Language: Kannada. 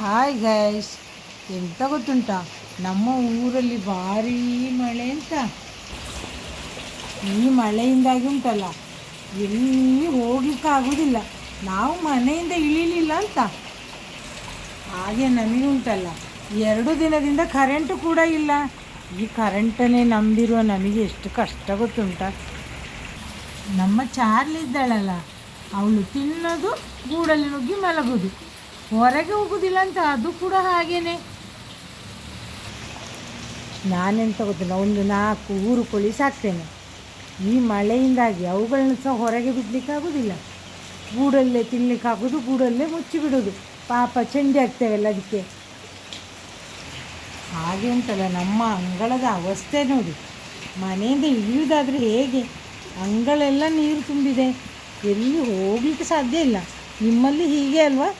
ಹಾಯ್ ಗೈಸ್ ಎಂತ ಗೊತ್ತುಂಟ? ನಮ್ಮ ಊರಲ್ಲಿ ಭಾರೀ ಮಳೆ ಅಂತ. ಈ ಮಳೆಯಿಂದಾಗಿ ಉಂಟಲ್ಲ, ಎಲ್ಲಿ ಹೋಗ್ಲಿಕ್ಕಾಗೋದಿಲ್ಲ ನಾವು ಮನೆಯಿಂದ ಇಳಿಲಿಲ್ಲ ಅಂತ. ಹಾಗೆ ನಮಗೆ ಉಂಟಲ್ಲ, ಎರಡು ದಿನದಿಂದ ಕರೆಂಟು ಕೂಡ ಇಲ್ಲ. ಈ ಕರೆಂಟನ್ನೇ ನಂಬಿರುವ ನಮಗೆ ಎಷ್ಟು ಕಷ್ಟ ಗೊತ್ತುಂಟ? ನಮ್ಮ ಚಾರ್ಲಿ ಇದ್ದಾಳಲ್ಲ, ಅವಳು ತಿನ್ನೋದು ಗೂಡಲ್ಲಿ ನುಗ್ಗಿ ಮಲಗೋದು ಹೊರಗೆ ಹೋಗೋದಿಲ್ಲ ಅಂತ, ಅದು ಕೂಡ ಹಾಗೇನೆ. ನಾನೆಂತ ಗೊತ್ತಿಲ್ಲ, ಒಂದು ನಾಲ್ಕು ಊರು ಕೋಳಿ ಸಾಕ್ತೇನೆ. ಈ ಮಳೆಯಿಂದಾಗಿ ಅವುಗಳನ್ನ ಸಹ ಹೊರಗೆ ಬಿಡ್ಲಿಕ್ಕೆ ಆಗೋದಿಲ್ಲ. ಗೂಡಲ್ಲೇ ತಿನ್ಲಿಕ್ಕೆ ಹಾಕೋದು ಗೂಡಲ್ಲೇ ಮುಚ್ಚಿ ಬಿಡೋದು. ಪಾಪ ಚಂಡಿ ಆಗ್ತೇವಲ್ಲ ಅದಕ್ಕೆ. ಹಾಗೆ ಅಂತಲ್ಲ ನಮ್ಮ ಅಂಗಳದ ಅವಸ್ಥೆ ನೋಡಿ. ಮನೆಯಿಂದ ಇಳಿಯುವುದಾದರೆ ಹೇಗೆ? ಅಂಗಳೆಲ್ಲ ನೀರು ತುಂಬಿದೆ. ಎಲ್ಲಿ ಹೋಗ್ಲಿಕ್ಕೆ ಸಾಧ್ಯ ಇಲ್ಲ. ನಿಮ್ಮಲ್ಲಿ ಹೀಗೆ ಅಲ್ವಾ?